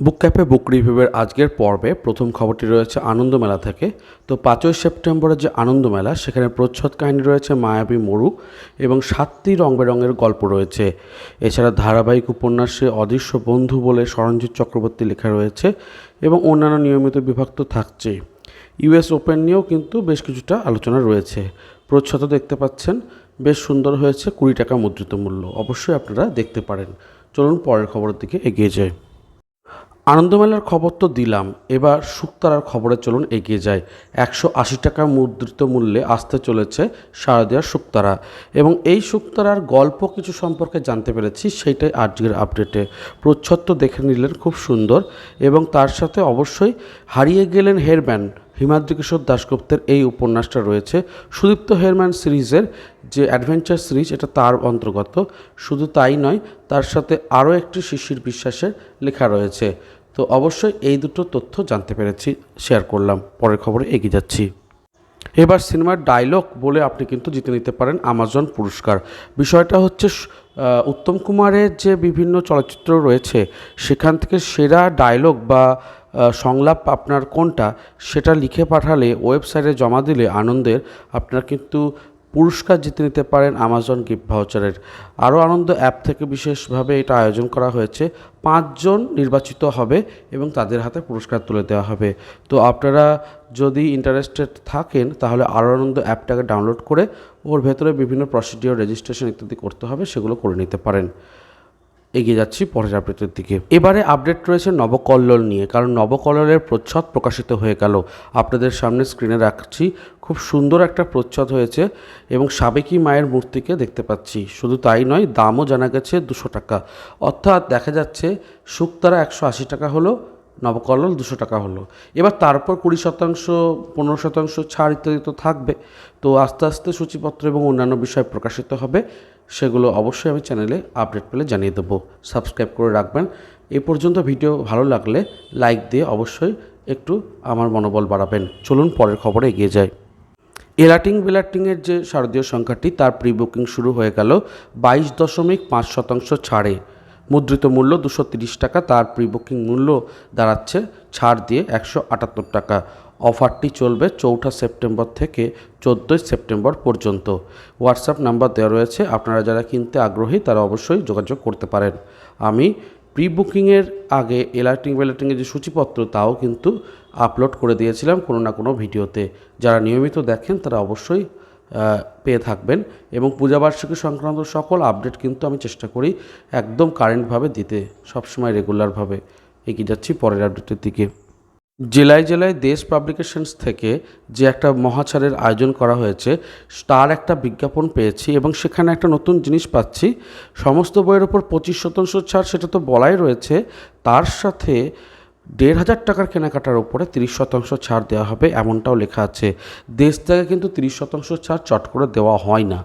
বুক cafe, বুক রিভিউয়ের আজকের পর্বে প্রথম খবরটি রয়েছে আনন্দমেলা থেকে। তো পাঁচই সেপ্টেম্বরের যে আনন্দমেলা, সেখানে প্রচ্ছদ কাহিনী রয়েছে মায়াবী মরু এবং সাতটি রং বেরঙের গল্প রয়েছে। এছাড়া ধারাবাহিক উপন্যাসে অদৃশ্য বন্ধু বলে সরঞ্জিৎ চক্রবর্তী লেখা রয়েছে এবং অন্যান্য নিয়মিত বিভাগ তো থাকছেই। ইউএস ওপেন নিয়েও কিন্তু বেশ কিছুটা আলোচনা রয়েছে। প্রচ্ছদ দেখতে পাচ্ছেন, বেশ সুন্দর হয়েছে কুড়ি টাকা মুদ্রিত মূল্য। অবশ্যই আপনারা দেখতে পারেন। চলুন পরের খবরের দিকে এগিয়ে যায় আনন্দমেলার খবর তো দিলাম, এবার শুক্তারার খবরে চলুন এগিয়ে যায় একশো আশি টাকা মুদ্রিত মূল্যে আসতে চলেছে শারদীয়ার শুক্তারা এবং এই শুক্তারার গল্প কিছু সম্পর্কে জানতে পেরেছি, সেইটাই আজকের আপডেটে। প্রচ্ছদ দেখে নিলেন খুব সুন্দর এবং তার সাথে অবশ্যই হারিয়ে গেলেন হেয়ারব্যান হিমাদ্রি কিশোর দাশগুপ্তের এই উপন্যাসটা রয়েছে। সুদীপ্ত হেয়ারম্যান সিরিজের যে অ্যাডভেঞ্চার সিরিজ, এটা তার অন্তর্গত। শুধু তাই নয়, তার সাথে আরও একটি শিশির বিশ্বাসের লেখা রয়েছে। তো অবশ্যই এই দুটো তথ্য জানতে পেরেছি শেয়ার করলাম, পরের খবরে এগিয়ে যাচ্ছি। এবার সিনেমার ডায়লগ বলে আপনি কিন্তু জিতে নিতে পারেন আমাজন পুরস্কার। বিষয়টা হচ্ছে উত্তম কুমারের যে বিভিন্ন চলচ্চিত্র রয়েছে, সেখান থেকে সেরা ডায়লগ বা সংলাপ আপনার কোনটা, সেটা লিখে পাঠালে ওয়েবসাইটে জমা দিলে আনন্দের, আপনার কিন্তু পুরস্কার জিতে নিতে পারেন আমাজন গিফট ভাউচারের আরও আনন্দ অ্যাপ থেকে বিশেষভাবে এটা আয়োজন করা হয়েছে। পাঁচজন নির্বাচিত হবে এবং তাদের হাতে পুরস্কার তুলে দেওয়া হবে। তো আপনারা যদি ইন্টারেস্টেড থাকেন, তাহলে আরও আনন্দ অ্যাপটাকে ডাউনলোড করে ওর ভেতরে বিভিন্ন প্রসিডিওর রেজিস্ট্রেশন ইত্যাদি করতে হবে, সেগুলো করে নিতে পারেন। এগিয়ে যাচ্ছি পরের দিকে। এবারে আপডেট রয়েছে নবকল্লোল নিয়ে, কারণ নবকল্লোলের প্রচ্ছদ প্রকাশিত হয়ে গেল। আপনাদের সামনে স্ক্রিনে রাখছি। খুব সুন্দর একটা প্রচ্ছদ হয়েছে এবং সাবেকি মায়ের মূর্তিকে দেখতে পাচ্ছি। শুধু তাই নয়, দামও জানা গেছে দুশো টাকা। অর্থাৎ দেখা যাচ্ছে শুক্তারা একশো আশি টাকা হলো নবকল্লোল দুশো টাকা হলো। এবার তারপর কুড়ি শতাংশ, পনেরো শতাংশ ছাড় ইত্যাদি তো থাকবে। তো আস্তে আস্তে সূচিপত্র এবং অন্যান্য বিষয় প্রকাশিত হবে, সেগুলো অবশ্যই আমি চ্যানেলে আপডেট পেলে জানিয়ে দেবো। সাবস্ক্রাইব করে রাখবেন। এ পর্যন্ত ভিডিও ভালো লাগলে লাইক দিয়ে অবশ্যই একটু আমার মনোবল বাড়াবেন। চলুন পরের খবরে এগিয়ে যাই। এলাটিং বেলাটিংয়ের যে শারদীয় সংখ্যাটি, তার প্রি বুকিং শুরু হয়ে গেল বাইশ দশমিক পাঁচ শতাংশ ছাড়ে। মুদ্রিত মূল্য দুশো টাকা, তার প্রি বুকিং মূল্য দাঁড়াচ্ছে ছাড় দিয়ে একশো আটাত্তর টাকা। অফারটি চলবে চৌঠা সেপ্টেম্বর থেকে চোদ্দোই সেপ্টেম্বর পর্যন্ত। হোয়াটসঅ্যাপ নাম্বার দেওয়া রয়েছে, আপনারা যারা কিনতে আগ্রহী তারা অবশ্যই যোগাযোগ করতে পারেন। আমি প্রি বুকিংয়ের আগে এলার্টিং বেলার্টিংয়ের যে সূচিপত্র তাও কিন্তু আপলোড করে দিয়েছিলাম কোনো না কোনো ভিডিওতে। যারা নিয়মিত দেখেন তারা অবশ্যই পেয়ে থাকবেন এবং পূজাবার্ষিকী সংক্রান্ত সকল আপডেট কিন্তু আমি চেষ্টা করি একদম কারেন্টভাবে দিতে, সবসময় রেগুলারভাবে এগিয়ে যাচ্ছি পরের আপডেটের দিকে। জেলায় জেলায় দেশ পাবলিকেশনস থেকে যে একটা মহাচারের আয়োজন করা হয়েছে, তার একটা বিজ্ঞাপন পেয়েছি এবং সেখানে একটা নতুন জিনিস পাচ্ছি। সমস্ত বইয়ের ওপর পঁচিশ শতাংশ ছাড় সেটা তো বলাই রয়েছে। তার সাথে দেড় হাজার টাকার কেনাকাটার ওপরে তিরিশ শতাংশ ছাড় দেওয়া হবে, এমনটাও লেখা আছে। দেশ থেকে কিন্তু তিরিশ শতাংশ ছাড় চট করে দেওয়া হয় না।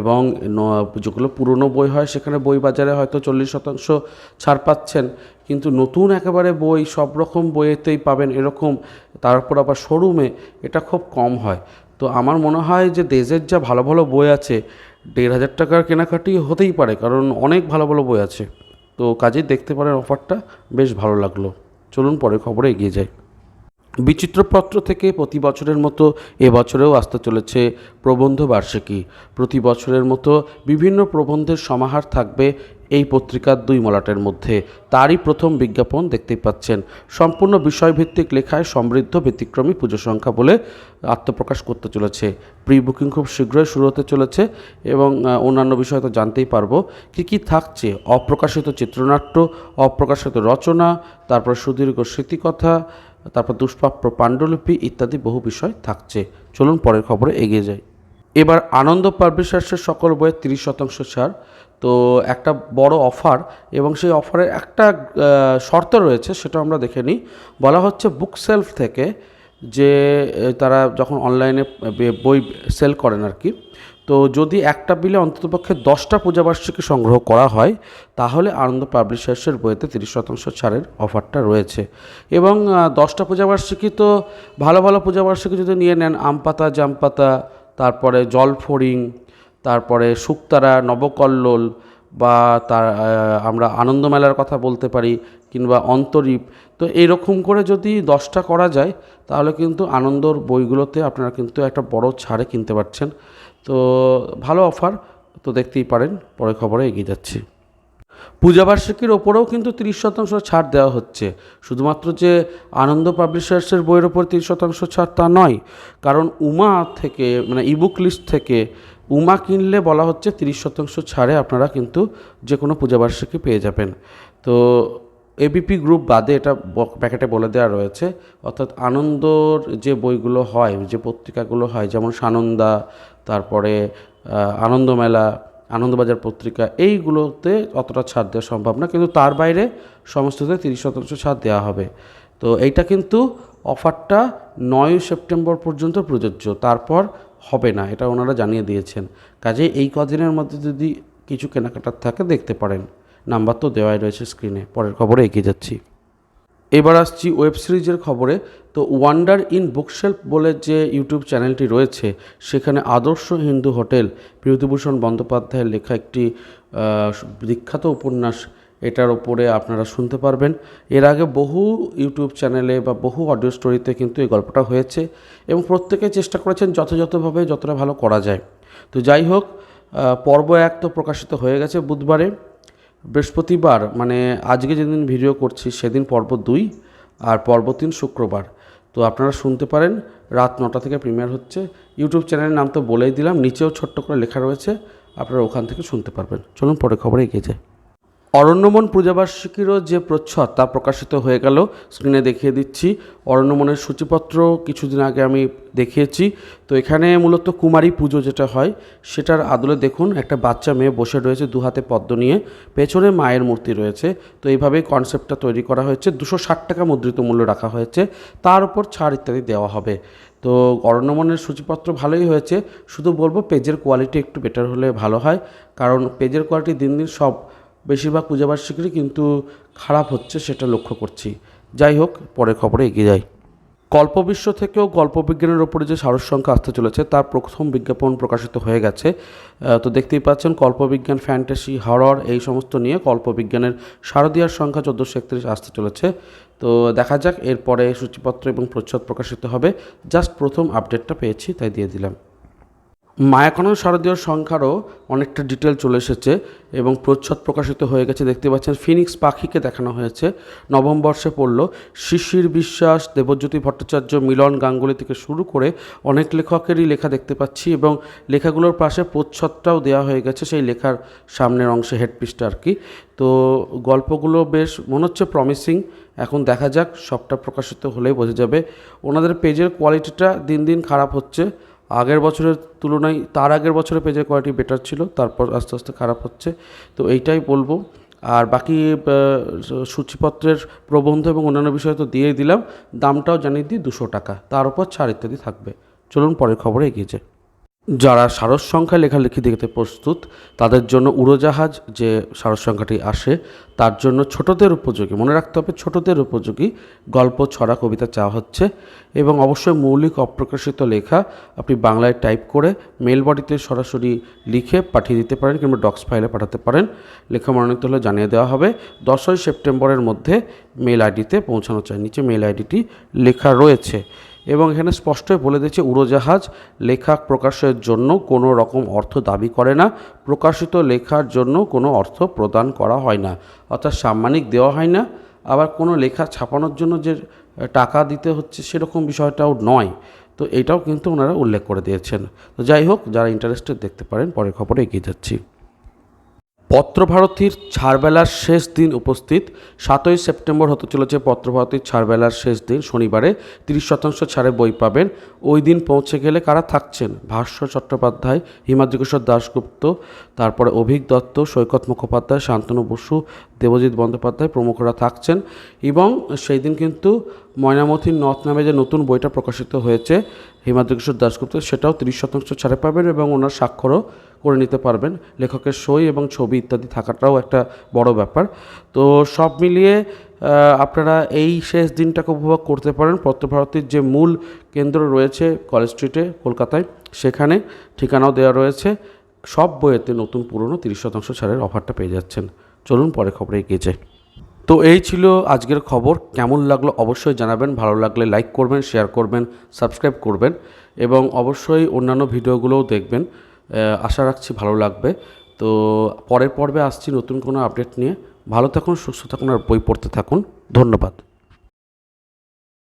এবং যেগুলো পুরনো বই হয়, সেখানে বই বাজারে হয়তো চল্লিশ শতাংশ ছাড় পাচ্ছেন। কিন্তু নতুন একেবারে বই, সব রকম বইয়েতেই পাবেন এরকম, তারপর আবার শোরুমে এটা খুব কম হয়। তো আমার মনে হয় যে দেশের যা ভালো ভালো বই আছে, দেড় হাজার টাকার কেনাকাটি হতেই পারে, কারণ অনেক ভালো ভালো বই আছে। তো কাজেই দেখতে পারেন অফারটা, বেশ ভালো লাগল। চলুন খবরে এগিয়ে যাই। বিচিত্রপত্র থেকে প্রতি বছরের মতো এবছরেও আসতে চলেছে প্রবন্ধ বার্ষিকী। প্রতি বছরের মতো বিভিন্ন প্রবন্ধের সমাহার থাকবে এই পত্রিকার দুই মলাটের মধ্যে। তারই প্রথম বিজ্ঞাপন দেখতেই পাচ্ছেন। সম্পূর্ণ বিষয়ভিত্তিক লেখায় সমৃদ্ধ, ব্যতিক্রমী পুজো সংখ্যা বলে আত্মপ্রকাশ করতে চলেছে। প্রি বুকিং খুব শীঘ্রই শুরু হতে চলেছে এবং অন্যান্য বিষয় তো জানতেই পারব। কী কী থাকছে? অপ্রকাশিত চিত্রনাট্য, অপ্রকাশিত রচনা, তারপর সুদীর্ঘ স্মৃতিকথা, তারপর দুষ্প্রাপ্য পাণ্ডুলিপি ইত্যাদি বহু বিষয় থাকছে। চলুন পরের খবরে এগিয়ে যাই। এবার আনন্দ পাবলিশার্সের সকল বইয়ের তিরিশ শতাংশ ছাড়। তো একটা বড় অফার এবং সেই অফারের একটা শর্ত রয়েছে, সেটা আমরা দেখে নিই। বলা হচ্ছে বুক সেলফ থেকে যে তারা যখন অনলাইনে বই সেল করেন আর কি, তো যদি একটা বিলে অন্ততপক্ষে দশটা পূজাবার্ষিকী সংগ্রহ করা হয়, তাহলে আনন্দ পাবলিশার্সের বইতে তিরিশ শতাংশ ছাড়ের অফারটা রয়েছে। এবং দশটা পূজাবার্ষিকী তো ভালো ভালো পূজাবার্ষিকী যদি নিয়ে নেন আম পাতা জাম পাতা তারপরে জলফড়িং তারপরে শুকতারা, নবকল্লোল বা তার আমরা আনন্দমেলার কথা বলতে পারি কিংবা অন্তরীপ। তো এইরকম করে যদি দশটা করা যায়, তাহলে কিন্তু আনন্দর বইগুলোতে আপনারা কিন্তু একটা বড় ছাড়ে কিনতে পারছেন। তো ভালো অফার, তো দেখতেই পারেন, পরে খবরে এগিয়ে যাচ্ছি। পূজাবার্ষিকীর ওপরেও কিন্তু তিরিশ শতাংশ ছাড় দেওয়া হচ্ছে। শুধুমাত্র যে আনন্দ পাবলিশার্সের বইয়ের ওপর তিরিশ শতাংশ ছাড় তা নয়, কারণ উমা থেকে মানে ইবুক লিস্ট থেকে উমা কিনলে বলা হচ্ছে তিরিশ শতাংশ ছাড়ে আপনারা কিন্তু যে কোনো পূজাবার্ষিকী পেয়ে যাবেন। তো এবিপি গ্রুপ বাদে এটা প্যাকেটে বলে দেওয়া রয়েছে। অর্থাৎ আনন্দর যে বইগুলো হয়, যে পত্রিকাগুলো হয়, যেমন সানন্দা, তারপরে আনন্দমেলা, আনন্দবাজার পত্রিকা, এইগুলোতে অতটা ছাড় দেওয়া সম্ভব না। কিন্তু তার বাইরে সমস্ততে তিরিশ শতাংশ ছাড় দেওয়া হবে। তো এইটা কিন্তু অফারটা নয় সেপ্টেম্বর পর্যন্ত প্রযোজ্য। তারপর হবে না, এটা ওনারা জানিয়ে দিয়েছেন। কাজে এই কদিনের মধ্যে যদি কিছু কেনাকাটার থাকে, দেখতে পারেন। নাম্বার তো দেওয়াই রয়েছে স্ক্রিনে পরের খবরে এগিয়ে যাচ্ছি। এবার আসছি ওয়েব সিরিজের খবরে। তো ওয়ান্ডার ইন বুকশেল্ফ বলে যে ইউটিউব চ্যানেলটি রয়েছে, সেখানে আদর্শ হিন্দু হোটেল, বিভূতিভূষণ বন্দ্যোপাধ্যায়ের লেখা একটি বিখ্যাত উপন্যাস এটার ওপরে আপনারা শুনতে পারবেন। এর আগে বহু ইউটিউব চ্যানেলে বা বহু অডিও স্টোরিতে কিন্তু এই গল্পটা হয়েছে এবং প্রত্যেকে চেষ্টা করেছেন যথাযথভাবে যতটা ভালো করা যায়। তো যাই হোক পর্ব এক তো প্রকাশিত হয়ে গেছে বুধবারে। বৃহস্পতিবার মানে আজকে যেদিন ভিডিও করছি সেদিন পর্ব দুই আর পর্ব তিন শুক্রবার। তো আপনারা শুনতে পারেন, রাত নটা থেকে প্রিমিয়ার হচ্ছে। ইউটিউব চ্যানেলের নাম তো বলেই দিলাম, নিচেও ছোট্ট করে লেখা রয়েছে, আপনারা ওখান থেকে শুনতে পারবেন। চলুন পরে খবরে এগিয়ে যায় অরণ্যমন পূজাবার্ষিকীরও যে প্রচ্ছদ তা প্রকাশিত হয়ে গেল স্ক্রিনে দেখিয়ে দিচ্ছি। অরণ্যমনের সূচিপত্র কিছুদিন আগে আমি দেখিয়েছি। তো এখানে মূলত কুমারী পুজো যেটা হয়, সেটার আদলে দেখুন, একটা বাচ্চা মেয়ে বসে রয়েছে দু হাতে পদ্ম নিয়ে, পেছনে মায়ের মূর্তি রয়েছে। তো এইভাবেই কনসেপ্টটা তৈরি করা হয়েছে, দুশো ষাট টাকা মুদ্রিত মূল্য রাখা হয়েছে, তার উপর ছাড় ইত্যাদি দেওয়া হবে। তো অরণ্যমনের সূচিপত্র ভালোই হয়েছে, শুধু বলব পেজের কোয়ালিটি একটু বেটার হলে ভালো হয়, কারণ পেজের কোয়ালিটি দিন দিন সব বেশিরভাগ পূজাবার্ষিকীরই কিন্তু খারাপ হচ্ছে সেটা লক্ষ্য করছি। যাই হোক, পরের খবরে এগিয়ে যাই। কল্পবিশ্ব থেকেও গল্পবিজ্ঞানের ওপরে যে সারস সংখ্যা আসতে চলেছে, তার প্রথম বিজ্ঞাপন প্রকাশিত হয়ে গেছে। তো দেখতেই পাচ্ছেন কল্পবিজ্ঞান ফ্যান্টাসি, হরর এই সমস্ত নিয়ে কল্পবিজ্ঞানের শারদীয়ার সংখ্যা চোদ্দোশো একত্রিশ আসতে চলেছে। তো দেখা যাক, এরপরে সূচিপত্র এবং প্রচ্ছদ প্রকাশিত হবে। জাস্ট প্রথম আপডেটটা পেয়েছি, তাই দিয়ে দিলাম। মায়াকরণ শারদীয় সংখ্যারও অনেকটা ডিটেল চলে এসেছে এবং প্রচ্ছদ প্রকাশিত হয়ে গেছে। দেখতে পাচ্ছেন, ফিনিক্স পাখিকে দেখানো হয়েছে। নবম বর্ষে পড়ল। শিশির বিশ্বাস, দেবজ্যোতি ভট্টাচার্য মিলন গাঙ্গুলি থেকে শুরু করে অনেক লেখকেরই লেখা দেখতে পাচ্ছি এবং লেখাগুলোর পাশে প্রচ্ছদটাও দেওয়া হয়ে গেছে সেই লেখার সামনের অংশে হেডপিসটা আর কি। তো গল্পগুলো বেশ, মনে হচ্ছে প্রমিসিং এখন দেখা যাক, সবটা প্রকাশিত হলেই বোঝা যাবে। ওনাদের পেজের কোয়ালিটিটা দিন দিন খারাপ হচ্ছে। আগের বছরের তুলনায় তার আগের বছরে পেজের কোয়ালিটি বেটার ছিল, তারপর আস্তে আস্তে খারাপ হচ্ছে। তো এইটাই বলব। আর বাকি সূচিপত্রের প্রবন্ধ এবং অন্যান্য বিষয় তো দিয়েই দিলাম। দামটাও জানিয়ে দিই দুশো টাকা। তার উপর ছাড় ইত্যাদি থাকবে। চলুন পরের খবরে এগিয়ে যাই। যারা সারস সংখ্যা লেখালেখি দেখতে প্রস্তুত, তাদের জন্য উড়োজাহাজ যে সারস সংখ্যাটি আসে, তার জন্য ছোটদের উপযোগী, মনে রাখতে হবে ছোটদের উপযোগী গল্প, ছড়া, কবিতা চাওয়া হচ্ছে এবং অবশ্যই মৌলিক, অপ্রকাশিত লেখা আপনি বাংলায় টাইপ করে মেল বডিতে সরাসরি লিখে পাঠিয়ে দিতে পারেন কিংবা ডক্স ফাইলে পাঠাতে পারেন। লেখা মনোনীত হলে জানিয়ে দেওয়া হবে, দশই সেপ্টেম্বরের মধ্যে মেল আইডিতে পৌঁছানো চাই। নিচে মেল আইডিটি লেখা রয়েছে। এবং এখানে স্পষ্টই বলে দিয়েছে, উড়োজাহাজ লেখা প্রকাশের জন্য কোনো রকম অর্থ দাবি করে না। প্রকাশিত লেখার জন্য কোনো অর্থ প্রদান করা হয় না। অর্থাৎ সাম্মানিক দেওয়া হয় না। আবার কোনো লেখা ছাপানোর জন্য যে টাকা দিতে হচ্ছে সেরকম বিষয়টাও নয়। তো এটাও কিন্তু ওনারা উল্লেখ করে দিয়েছেন। তো যাই হোক, যারা ইন্টারেস্টেড দেখতে পারেন, পরের খবরে এগিয়ে যাচ্ছি। পত্রভারতীর ছাড়বেলার শেষ দিন উপস্থিত। সাতই সেপ্টেম্বর হতে চলেছে পত্রভারতীর ছাড়বেলার শেষ দিন, শনিবারে তিরিশ শতাংশ ছাড়ে বই পাবেন। ওই দিন পৌঁছে গেলে কারা থাকছেন? ভাস্য চট্টোপাধ্যায় হিমাদ্রি কিশোর দাশগুপ্ত, তারপরে অভিক দত্ত, সৈকত মুখোপাধ্যায়, শান্তনু বসু, দেবজিৎ বন্দ্যোপাধ্যায় প্রমুখরা থাকছেন। এবং সেই দিন কিন্তু ময়নামতির নথ নামে যে নতুন বইটা প্রকাশিত হয়েছে হিমাদ্রি কিশোর দাশগুপ্ত, সেটাও তিরিশ শতাংশ ছাড়ে পাবেন এবং ওনার স্বাক্ষরও করে নিতে পারবেন। লেখকের সই এবং ছবি ইত্যাদি থাকাটাও একটা বড় ব্যাপার। তো সব মিলিয়ে আপনারা এই শেষ দিনটাকে উপভোগ করতে পারেন। পত্রভারতীর যে মূল কেন্দ্র রয়েছে কলেজ স্ট্রিটে, কলকাতায়, সেখানে ঠিকানাও দেওয়া রয়েছে। সব বইয়েতে নতুন পুরনো তিরিশ শতাংশ ছাড়ের অফারটা পেয়ে যাচ্ছেন। চলুন পরে খবরে এগিয়ে যাই। তো এই ছিল আজকের খবর। কেমন লাগল অবশ্যই জানাবেন। ভালো লাগলে লাইক করবেন, শেয়ার করবেন, সাবস্ক্রাইব করবেন এবং অবশ্যই অন্যান্য ভিডিওগুলোও দেখবেন। আশা রাখছি ভালো লাগবে। তো পরের পর্বে আসছি নতুন কোনো আপডেট নিয়ে। ভালো থাকুন, সুস্থ থাকুন আর বই পড়তে থাকুন। ধন্যবাদ।